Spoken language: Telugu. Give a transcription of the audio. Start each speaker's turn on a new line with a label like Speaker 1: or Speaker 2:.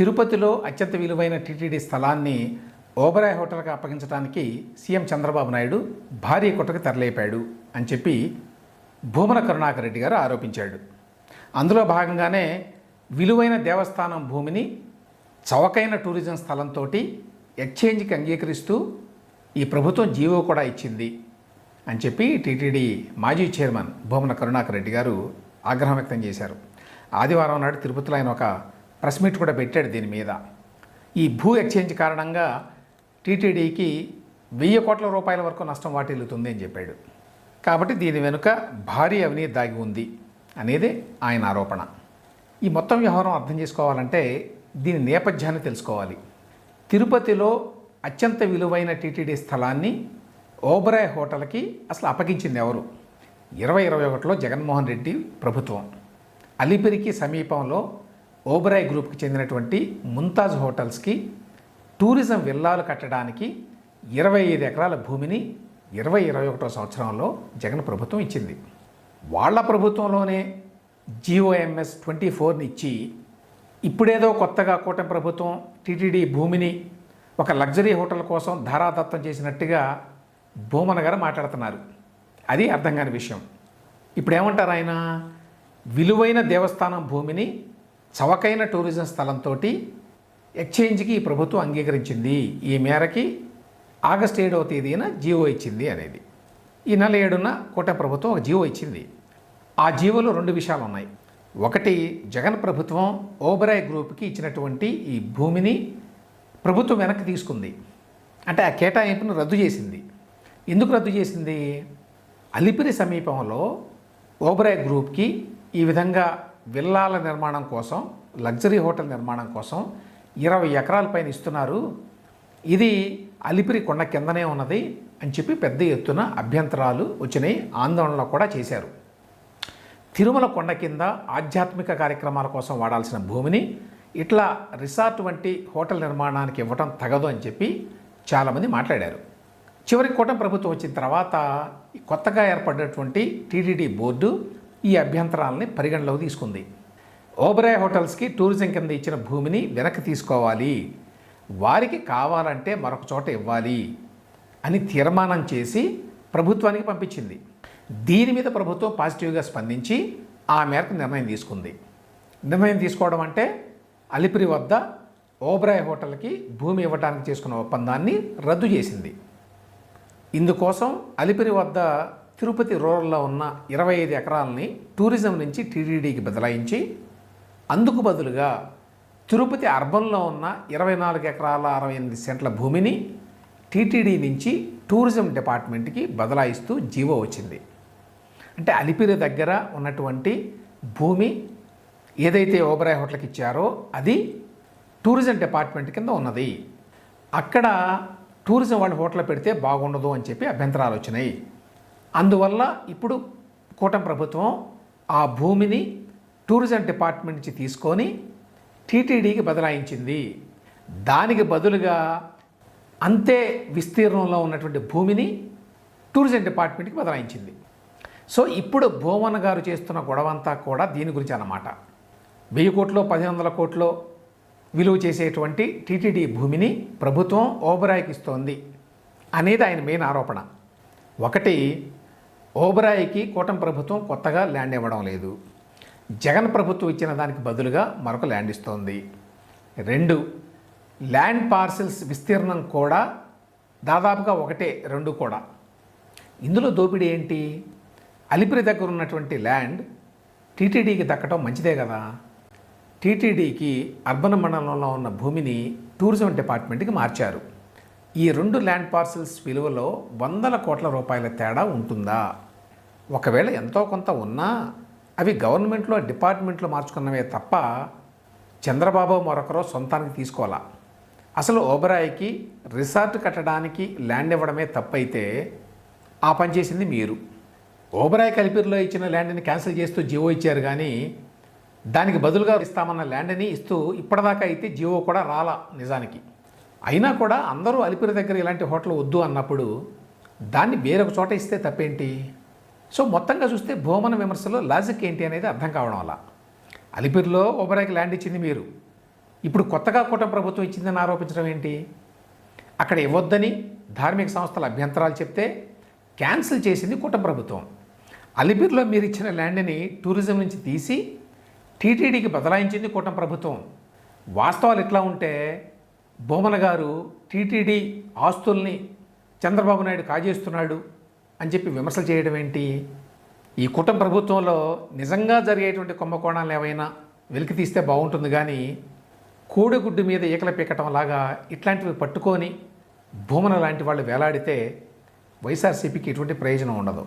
Speaker 1: తిరుపతిలో అత్యంత విలువైన టీటీడీ స్థలాన్ని ఓబరాయ్ హోటల్కి అప్పగించడానికి సీఎం చంద్రబాబు నాయుడు భారీ కుట్రకు తరలేపాడు అని చెప్పి భూమన కరుణాకర్ రెడ్డి గారు ఆరోపించాడు. అందులో భాగంగానే విలువైన దేవస్థానం భూమిని చవకైన టూరిజం స్థలంతో ఎక్స్చేంజ్కి అంగీకరిస్తూ ఈ ప్రభుత్వం జీవో కూడా ఇచ్చింది అని చెప్పి టీటీడీ మాజీ చైర్మన్ భూమన కరుణాకర్ రెడ్డి గారు ఆగ్రహం వ్యక్తం చేశారు. ఆదివారం నాడు తిరుపతిలో ఆయన ఒక ప్రెస్ మీట్ కూడా పెట్టాడు దీని మీద. ఈ భూ ఎక్స్చేంజ్ కారణంగా టీటీడీకి వెయ్యి కోట్ల రూపాయల వరకు నష్టం వాటిల్లుతుంది అని చెప్పాడు. కాబట్టి దీని వెనుక భారీ అవినీతి దాగి ఉంది అనేది ఆయన ఆరోపణ. ఈ మొత్తం వ్యవహారం అర్థం చేసుకోవాలంటే దీని నేపథ్యాన్ని తెలుసుకోవాలి. తిరుపతిలో అత్యంత విలువైన టీటీడీ స్థలాన్ని ఓబరాయ్ హోటల్కి అసలు అప్పగించింది ఎవరు? ఇరవై ఇరవై ఒకటిలో జగన్మోహన్ రెడ్డి ప్రభుత్వం. అలిపిరికి సమీపంలో ఓబరాయ్ గ్రూప్కి చెందినటువంటి ముంతాజ్ హోటల్స్కి టూరిజం విల్లాలు కట్టడానికి ఇరవై ఐదు ఎకరాల భూమిని ఇరవై ఇరవై ఒకటో సంవత్సరంలో జగన్ ప్రభుత్వం ఇచ్చింది. వాళ్ళ ప్రభుత్వంలోనే జిఓఎంఎస్ ట్వంటీ ఫోర్ని ఇచ్చి ఇప్పుడేదో కొత్తగా కూటమి ప్రభుత్వం టీటీడీ భూమిని ఒక లగ్జరీ హోటల్ కోసం ధారాదత్తం చేసినట్టుగా భూమన గారు మాట్లాడుతున్నారు. అది అర్థం కాని విషయం. ఇప్పుడేమంటారు ఆయన? విలువైన దేవస్థానం భూమిని చవకైన టూరిజం స్థలంతో ఎక్స్చేంజ్కి ఈ ప్రభుత్వం అంగీకరించింది. ఈ మేరకి ఆగస్టు ఏడవ తేదీన జీవో ఇచ్చింది అనేది. ఈ నెల ఏడున కూటమి ప్రభుత్వం ఒక జీవో ఇచ్చింది. ఆ జీవోలో రెండు విషయాలు ఉన్నాయి ఒకటి జగన్ ప్రభుత్వం ఓబరాయ్ గ్రూప్కి ఇచ్చినటువంటి ఈ భూమిని ప్రభుత్వం వెనక్కి తీసుకుంది. అంటే ఆ కేటాయింపును రద్దు చేసింది. ఎందుకు రద్దు చేసింది? అలిపిరి సమీపంలో ఓబరాయ్ గ్రూప్కి ఈ విధంగా విల్లాల నిర్మాణం కోసం లగ్జరీ హోటల్ నిర్మాణం కోసం ఇరవై ఎకరాల పైన ఇస్తున్నారు. ఇది అలిపిరి కొండ కిందనే ఉన్నది అని చెప్పి పెద్ద ఎత్తున అభ్యంతరాలు వచ్చినాయి. ఆందోళనలు కూడా చేశారు. తిరుమల కొండ కింద ఆధ్యాత్మిక కార్యక్రమాల కోసం వాడాల్సిన భూమిని ఇట్లా రిసార్ట్ వంటి హోటల్ నిర్మాణానికి ఇవ్వటం తగదు అని చెప్పి చాలామంది మాట్లాడారు. చివరికి కూటమి ప్రభుత్వం వచ్చిన తర్వాత కొత్తగా ఏర్పడినటువంటి టీటీడీ బోర్డు ఈ అభ్యంతరాలని పరిగణలోకి తీసుకుంది. ఓబరాయ్ హోటల్స్కి టూరిజం కింద ఇచ్చిన భూమిని వెనక్కి తీసుకోవాలి. వారికి కావాలంటే మరొక చోట ఇవ్వాలి అని తీర్మానం చేసి ప్రభుత్వానికి పంపించింది. దీని మీద ప్రభుత్వం పాజిటివ్గా స్పందించి ఆ మేరకు నిర్ణయం తీసుకుంది. నిర్ణయం తీసుకోవడం అంటే అలిపిరి వద్ద ఓబ్రాయ్ హోటల్కి భూమి ఇవ్వడానికి చేసుకున్న ఒప్పందాన్ని రద్దు చేసింది. ఇందుకోసం అలిపిరి వద్ద తిరుపతి రూరల్లో ఉన్న ఇరవై ఐదు ఎకరాలని టూరిజం నుంచి టీటీడీకి బదలాయించి అందుకు బదులుగా తిరుపతి అర్బన్లో ఉన్న ఇరవై నాలుగు ఎకరాల అరవై ఎనిమిది సెంట్ల భూమిని టీటీడీ నుంచి టూరిజం డిపార్ట్మెంట్కి బదలాయిస్తూ జీవో వచ్చింది. అంటే అలిపిరి దగ్గర ఉన్నటువంటి భూమి ఏదైతే ఓబరాయ్ హోటల్కి ఇచ్చారో అది టూరిజం డిపార్ట్మెంట్ కింద ఉన్నది. అక్కడ టూరిజం వాళ్ళు హోటల్ పెడితే బాగుండదు అని చెప్పి అభ్యంతరాలు వచ్చినాయి. అందువల్ల ఇప్పుడు కూటమి ప్రభుత్వం ఆ భూమిని టూరిజం డిపార్ట్మెంట్ నుంచి తీసుకొని టీటీడీకి బదలాయించింది. దానికి బదులుగా అంతే విస్తీర్ణంలో ఉన్నటువంటి భూమిని టూరిజం డిపార్ట్మెంట్కి బదలాయించింది. సో ఇప్పుడు భూమన్ గారు చేస్తున్న గొడవంతా కూడా దీని గురించి అన్నమాట. వెయ్యి కోట్లో పదిహేను వందల కోట్లో విలువ చేసేటువంటి టీటీడీ భూమిని ప్రభుత్వం ఓబరాయికి ఇస్తోంది అనేది ఆయన మెయిన్ ఆరోపణ. ఒకటి ఓబరాయికి కూటమి ప్రభుత్వం కొత్తగా ల్యాండ్ ఇవ్వడం లేదు. జగన్ ప్రభుత్వం ఇచ్చిన దానికి బదులుగా మరొక ల్యాండ్ ఇస్తోంది. రెండు ల్యాండ్ పార్సిల్స్ విస్తీర్ణం కూడా దాదాపుగా ఒకటే రెండు కూడా. ఇందులో దోపిడీ ఏంటి? అలిపిరి దగ్గర ఉన్నటువంటి ల్యాండ్ టీటీడీకి దక్కడం మంచిదే కదా. టీటీడీకి అర్బన్ మండలంలో ఉన్న భూమిని టూరిజం డిపార్ట్మెంట్కి మార్చారు. ఈ రెండు ల్యాండ్ పార్సిల్స్ విలువలో వందల కోట్ల రూపాయల తేడా ఉంటుందా? ఒకవేళ ఎంతో కొంత ఉన్నా అవి గవర్నమెంట్లో డిపార్ట్మెంట్లో మార్చుకున్నవే తప్ప చంద్రబాబు మరొకరో సొంతానికి తీసుకోవాలా? అసలు ఓబరాయికి రిసార్ట్ కట్టడానికి ల్యాండ్ ఇవ్వడమే తప్పైతే ఆ పని చేసింది మీరు. ఓబరాయ్ కలిపిరిలో ఇచ్చిన ల్యాండ్ని క్యాన్సిల్ చేస్తూ జియో ఇచ్చారు కానీ దానికి బదులుగా ఇస్తామన్న ల్యాండ్ని ఇస్తూ ఇప్పటిదాకా అయితే జియో కూడా రాలా నిజానికి. అయినా కూడా అందరూ అలిపిరి దగ్గర ఇలాంటి హోటల్ వద్దు అన్నప్పుడు దాన్ని వేరొక చోట ఇస్తే తప్పేంటి? సో మొత్తంగా చూస్తే భూమన విమర్శలో లాజిక్ ఏంటి అనేది అర్థం కావడం వల్ల. అలిపిరిలో ఓబరాయ్కి ల్యాండ్ ఇచ్చింది మీరు. ఇప్పుడు కొత్తగా కూటమి ప్రభుత్వం ఇచ్చిందని ఆరోపించడం ఏంటి? అక్కడ ఇవ్వద్దని ధార్మిక సంస్థల అభ్యంతరాలు చెప్తే క్యాన్సిల్ చేసింది కూటమి ప్రభుత్వం. అలిపిరిలో మీరు ఇచ్చిన ల్యాండ్ని టూరిజం నుంచి తీసి టీటీడీకి బదలాయించింది కూటమి ప్రభుత్వం. వాస్తవాలు ఎట్లా ఉంటే బొమ్మల గారు టీటీడీ ఆస్తుల్ని చంద్రబాబు నాయుడు కాజేస్తున్నాడు. అని చెప్పి విమర్శలు చేయడం ఏంటి? ఈ కూటమి ప్రభుత్వంలో నిజంగా జరిగేటువంటి కుంభకోణాలు ఏవైనా వెలికి తీస్తే బాగుంటుంది కానీ కోడిగుడ్డు మీద ఈకల పీకటం లాగా ఇట్లాంటివి పట్టుకొని భూమన లాంటి వాళ్ళు వేలాడితే వైఎస్ఆర్సీపీకి ఎటువంటి ప్రయోజనం ఉండదు.